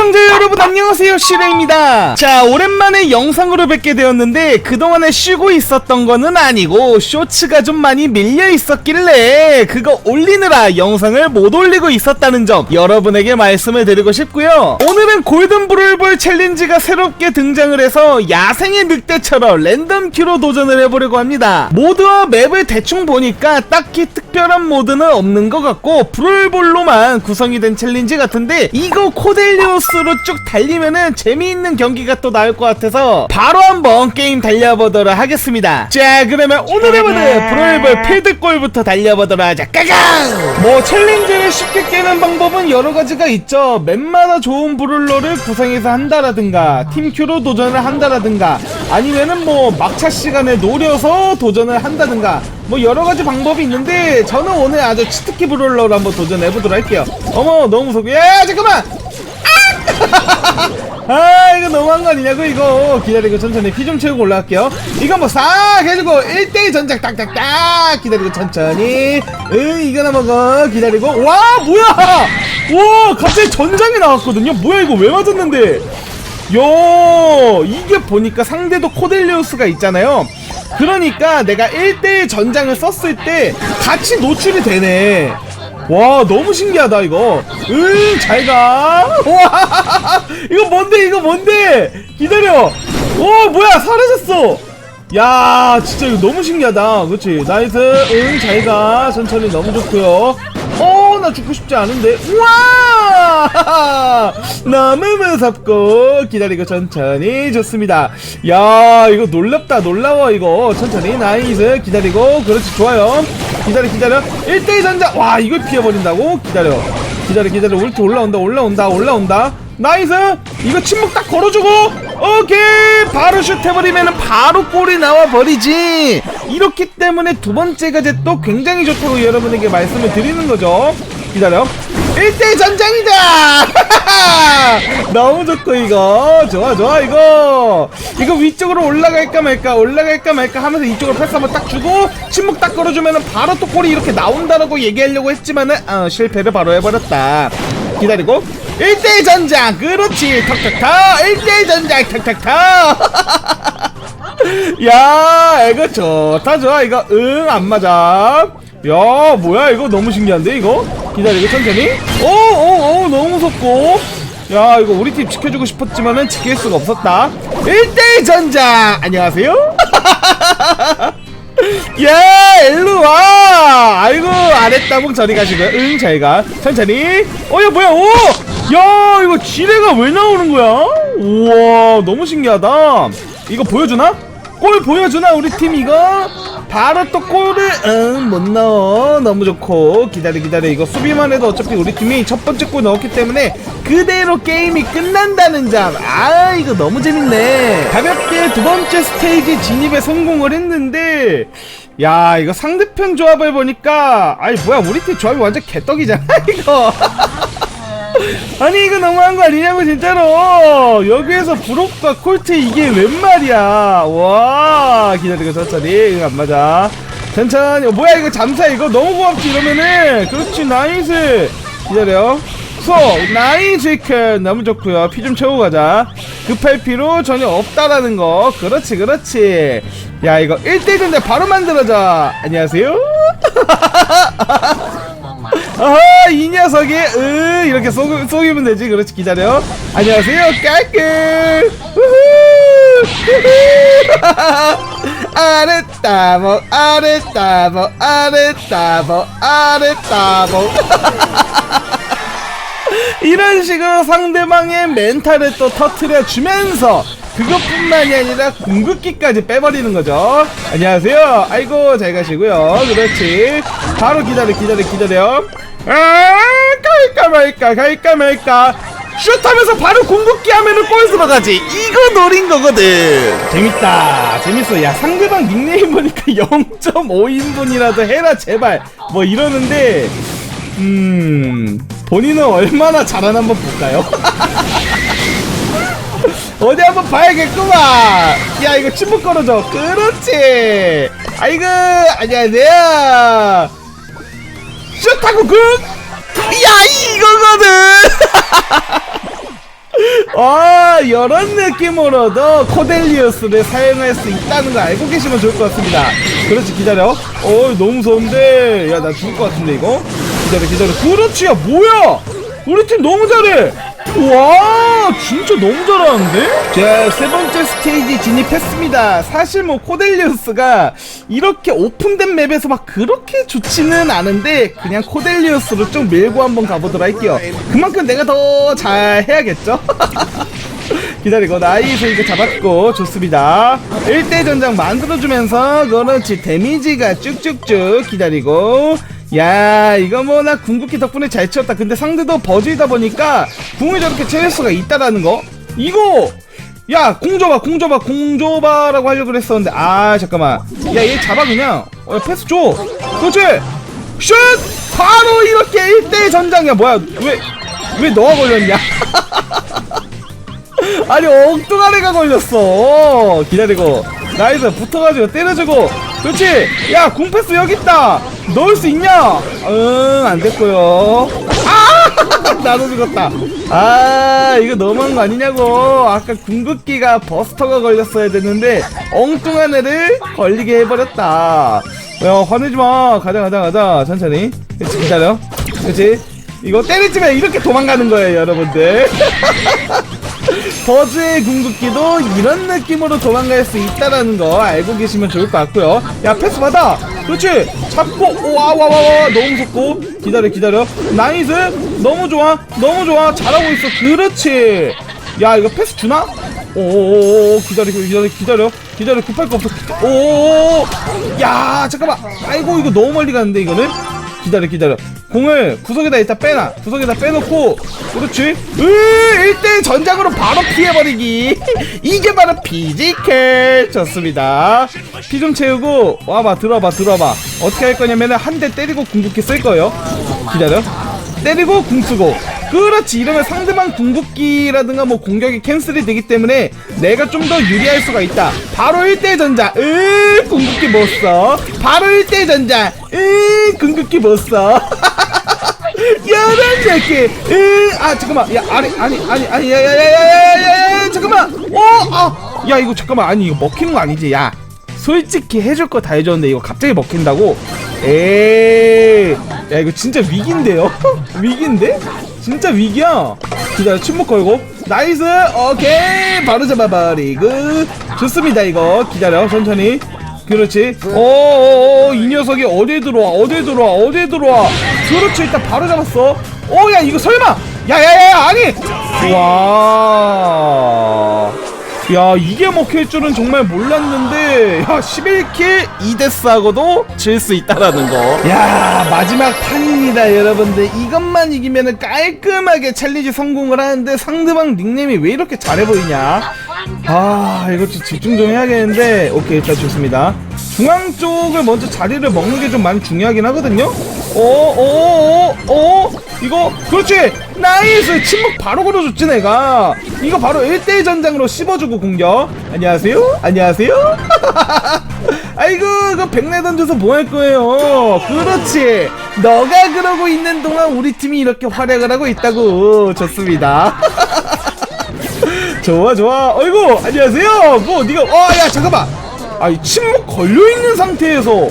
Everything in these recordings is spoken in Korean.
시청자 여러분 안녕하세요. 시레입니다. 자 오랜만에 영상으로 뵙게 되었는데 그동안에 쉬고 있었던 거는 아니고 쇼츠가 좀 많이 밀려 있었길래 그거 올리느라 영상을 못 올리고 있었다는 점 여러분에게 말씀을 드리고 싶고요. 오늘은 골든 브롤볼 챌린지가 새롭게 등장을 해서 야생의 늑대처럼 랜덤 큐로 도전을 해보려고 합니다. 모드와 맵을 대충 보니까 딱히 특별한 모드는 없는 것 같고 브롤볼로만 구성이 된 챌린지 같은데 이거 코델리오스 로 쭉 달리면은 재미있는 경기가 또 나올 것 같아서 바로 한번 게임 달려보도록 하겠습니다. 자 그러면 오늘의 모드 브롤볼 필드골부터 달려보도록 하자. 까강! 뭐 챌린지를 쉽게 깨는 방법은 여러 가지가 있죠. 맵마다 좋은 브롤러를 구성해서 한다라든가 팀큐로 도전을 한다라든가 아니면은 뭐 막차 시간을 노려서 도전을 한다든가 뭐 여러 가지 방법이 있는데 저는 오늘 아주 치트키 브롤러로 한번 도전해 보도록 할게요. 어머 너무 무섭고 야 잠깐만. 아! 아 이거 너무한 거 아니냐고 이거. 기다리고 천천히 피 좀 채우고 올라갈게요. 이거 뭐 싹 해주고 1대1 전작 딱딱딱 기다리고 천천히. 응 이거나 먹어. 기다리고. 와 뭐야! 와 갑자기 전장이 나왔거든요? 뭐야 이거 왜 맞았는데? 요 이게 보니까 상대도 코델리우스가 있잖아요. 그러니까 내가 1대1 전장을 썼을 때 같이 노출이 되네 와 너무 신기하다 이거. 응 잘가. 와 이거 뭔데 이거 뭔데? 기다려. 오 뭐야 사라졌어. 야 진짜 이거 너무 신기하다. 그렇지 나이스. 응 잘가. 천천히 너무 좋고요 어 나 죽고 싶지 않은데. 우와! 너무 무섭고 기다리고 천천히 좋습니다. 야 이거 놀랍다 놀라워 이거. 천천히 나이스. 기다리고 그렇지 좋아요. 기다려 기다려. 1대2 전자. 와 이걸 피해버린다고? 기다려. 기다려 기다려. 울트 올라온다 올라온다 올라온다. 나이스! 이거 침묵 딱 걸어주고. 오케이! 바로 슛 해버리면 바로 골이 나와버리지 이렇기 때문에 두 번째 가젯도 굉장히 좋다고 여러분에게 말씀을 드리는 거죠. 기다려. 1대 전장이다! 너무 좋고 이거. 좋아 좋아 이거. 이거 위쪽으로 올라갈까 말까 올라갈까 말까 하면서 이쪽으로 패스 한번 딱 주고 침묵 딱 걸어주면은 바로 또 골이 이렇게 나온다라고 얘기하려고 했지만은 어, 실패를 바로 해버렸다. 기다리고. 1대 전장! 그렇지! 탁탁탁 1대 전장! 탁탁탁 야 이거 좋다 좋아. 이거 응 안 맞아. 야 뭐야 이거 너무 신기한데 이거? 기다리고 천천히. 오오오 너무 무섭고. 야 이거 우리 팀 지켜주고 싶었지만은 지킬 수가 없었다. 1대 전장 안녕하세요. 야 일로 와! 아이고 아랫따봉 저리 가시고요. 응 잘가. 천천히. 어야 뭐야 오야 이거 지뢰가 왜 나오는 거야? 우와 너무 신기하다. 이거 보여주나 골 보여주나 우리 팀 이거? 바로 또 골을 응못 넣어. 너무 좋고. 기다려 기다려. 이거 수비만 해도 어차피 우리 팀이 첫 번째 골 넣었기 때문에 그대로 게임이 끝난다는 점 아 이거 너무 재밌네. 가볍게 두 번째 스테이지 진입에 성공을 했는데 야 이거 상대편 조합을 보니까 아니 뭐야 우리 팀 조합이 완전 개떡이잖아 이거 아니 이거 너무한 거 아니냐고 진짜로. 여기에서 브록과 콜트 이게 웬 말이야. 와 기다리고 천천히. 이거 안 맞아. 천천히. 어, 뭐야 이거 잠사 이거? 너무 고맙지 이러면은. 그렇지 나이스. 기다려. 소 나이스 크 너무 좋고요. 피 좀 채우고 가자. 급할 필요 전혀 없다라는 거. 그렇지 그렇지. 야 이거 1대1인데 바로 만들어져 안녕하세요 아하 이 녀석이 으 이렇게 속, 속이면 되지. 그렇지 기다려. 안녕하세요 깔끔. 아랫따보 아랫따보 아랫따보 아랫따보. 이런 식으로 상대방의 멘탈을 또 터트려 주면서 그것뿐만이 아니라 궁극기까지 빼버리는 거죠. 안녕하세요. 아이고 잘 가시고요. 그렇지. 바로 기다려 기다려 기다려. 아 갈까 말까 갈까 말까. 슛하면서 바로 궁극기 하면은 골 들어가지. 이거 노린 거거든. 재밌다. 재밌어. 야 상대방 닉네임 보니까 0.5인분이라도 해라 제발. 뭐 이러는데 음 본인은 얼마나 잘하나 한번 볼까요? 어디 한번 봐야겠구만 야 이거 침묵 걸어줘 그렇지 아이고 안녕하세요 슛하고 굿 야 이거거든 아, 이런 느낌으로도 코델리우스를 사용할 수 있다는 거 알고 계시면 좋을 것 같습니다. 그렇지, 기다려. 어, 너무 무서운데. 야, 나 죽을 것 같은데, 이거? 기다려, 기다려. 그렇지, 야, 뭐야! 우리 팀 너무 잘해! 와, 진짜 너무 잘하는데? 자, 세 번째 스테이지 진입했습니다. 사실 뭐, 코델리우스가 이렇게 오픈된 맵에서 막 그렇게 좋지는 않은데, 그냥 코델리우스로 좀 밀고 한번 가보도록 할게요. 그만큼 내가 더 잘 해야겠죠? 기다리고 나이스 이거 잡았고 좋습니다 1대 전장 만들어주면서 그렇지 데미지가 쭉쭉쭉 기다리고 야 이거 뭐 나 궁극기 덕분에 잘 치웠다. 근데 상대도 버즈이다 보니까 궁을 저렇게 채울 수가 있다라는 거? 이거! 야 공줘봐 공줘봐 공줘봐 라고 하려고 그랬었는데. 아 잠깐만. 야 얘 잡아 그냥. 어, 야, 패스 줘. 그렇지! 슛! 바로 이렇게 1대 전장이야. 뭐야 왜 왜 너가 걸렸냐? 아니 엉뚱한 애가 걸렸어. 기다리고 나이스 붙어가지고 때려주고. 그렇지! 야 궁패스 여기 있다! 넣을 수 있냐? 응 안됐고요. 아! 나도 죽었다. 아 이거 너무한 거 아니냐고. 아까 궁극기가 버스터가 걸렸어야 됐는데 엉뚱한 애를 걸리게 해버렸다. 야 화내지마. 가자 가자 가자. 천천히. 그렇지 기다려. 그렇지 이거 때리지만 이렇게 도망가는 거예요 여러분들 버즈의 궁극기도 이런 느낌으로 도망갈 수 있다라는 거 알고 계시면 좋을 것 같고요. 야 패스 받아. 그렇지. 잡고 와와와와 너무 무섭고 기다려 기다려. 나이스 너무 좋아 너무 좋아 잘하고 있어. 그렇지. 야 이거 패스 주나? 오오오 기다려 기다려 기다려 기다려 급할 거 없어. 오야 잠깐만. 아이고 이거 너무 멀리 가는데 이거는. 기다려 기다려 공을 구석에다 일단 빼놔. 구석에다 빼놓고 그렇지? 으 1대 전장으로 바로 피해버리기. 이게 바로 피지컬. 좋습니다. 피 좀 채우고 와봐 들어봐 들어봐. 어떻게 할 거냐면은 한 대 때리고 궁극기 쓸 거예요. 기다려. 때리고 궁 쓰고. 그렇지. 이러면 상대방 궁극기라든가 뭐 공격이 캔슬이 되기 때문에 내가 좀 더 유리할 수가 있다. 바로 1대 전자 으 궁극기 못써. 바로 1대 전자 으 궁극기 못써 여런 새끼. 으아 잠깐만. 야 아니 아니 아니 아니 야야야야야야 잠깐만. 어아야 이거 잠깐만. 아니 이거 먹히는 거 아니지? 야 솔직히 해줄 거 다 해줬는데 이거 갑자기 먹힌다고? 에이. 야 이거 진짜 위기인데요? 위기인데? 진짜 위기야. 기다려 침묵 걸고. 나이스. 오케이. 바로 잡아버리고. 좋습니다 이거. 기다려 천천히 그렇지. 어어어 이 녀석이 어디에 들어와 어디에 들어와 어디에 들어와. 그렇지 일단 바로 잡았어. 어야 이거 설마. 야야야 아니. 와. 야 이게 먹힐 줄은 정말 몰랐는데. 야 11킬 2데스 하고도 질 수 있다라는 거야 마지막 판입니다 여러분들. 이것만 이기면은 깔끔하게 챌린지 성공을 하는데 상대방 닉네임이 왜 이렇게 잘해 보이냐 아 이거 좀 집중 좀 해야겠는데. 오케이 일단 좋습니다. 중앙 쪽을 먼저 자리를 먹는 게 좀 많이 중요하긴 하거든요. 어어어어? 이거 그렇지! 나이스! 침묵 바로 걸어줬지 내가. 이거 바로 1대1 전장으로 씹어주고 공격. 안녕하세요? 안녕하세요? 아이고 이거 백내 던져서 뭐 할 거예요? 그렇지! 너가 그러고 있는 동안 우리 팀이 이렇게 활약을 하고 있다고. 좋습니다 좋아 좋아 어이구 안녕하세요 뭐 니가 와야 잠깐만 아이 침묵 걸려있는 상태에서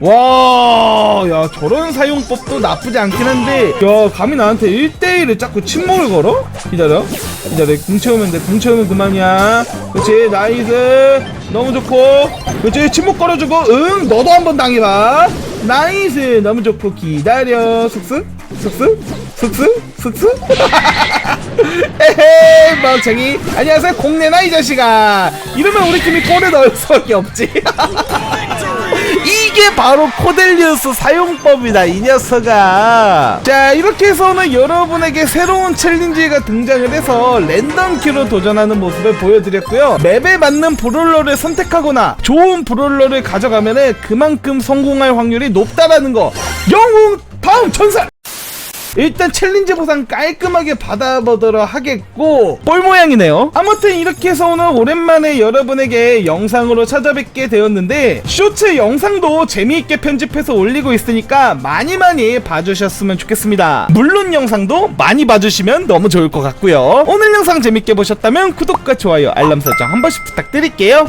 와, 야, 저런 사용법도 나쁘지 않긴 한데, 야, 감히 나한테 1대1을 자꾸 침묵을 걸어? 기다려. 기다려. 궁 채우면 돼. 궁 채우면 그만이야. 그렇지. 나이스. 너무 좋고. 그렇지. 침묵 걸어주고, 응, 너도 한번 당해봐. 나이스. 너무 좋고, 기다려. 슥슥? 슥슥? 슥슥? 슥슥? 에헤이, 멍청이. 안녕하세요. 공내나, 이 자식아. 이러면 우리 팀이 골을 넣을 수밖에 없지. 이게 바로 코델리우스 사용법이다 이 녀석아 자 이렇게 해서 오늘 여러분에게 새로운 챌린지가 등장을 해서 랜덤 키로 도전하는 모습을 보여드렸고요 맵에 맞는 브롤러를 선택하거나 좋은 브롤러를 가져가면 그만큼 성공할 확률이 높다라는 거 영웅 다음 전사 일단 챌린지 보상 깔끔하게 받아보도록 하겠고 볼 모양이네요. 아무튼 이렇게 해서 오늘 오랜만에 여러분에게 영상으로 찾아뵙게 되었는데 쇼츠 영상도 재미있게 편집해서 올리고 있으니까 많이 많이 봐주셨으면 좋겠습니다. 물론 영상도 많이 봐주시면 너무 좋을 것 같고요. 오늘 영상 재밌게 보셨다면 구독과 좋아요 알람 설정 한 번씩 부탁드릴게요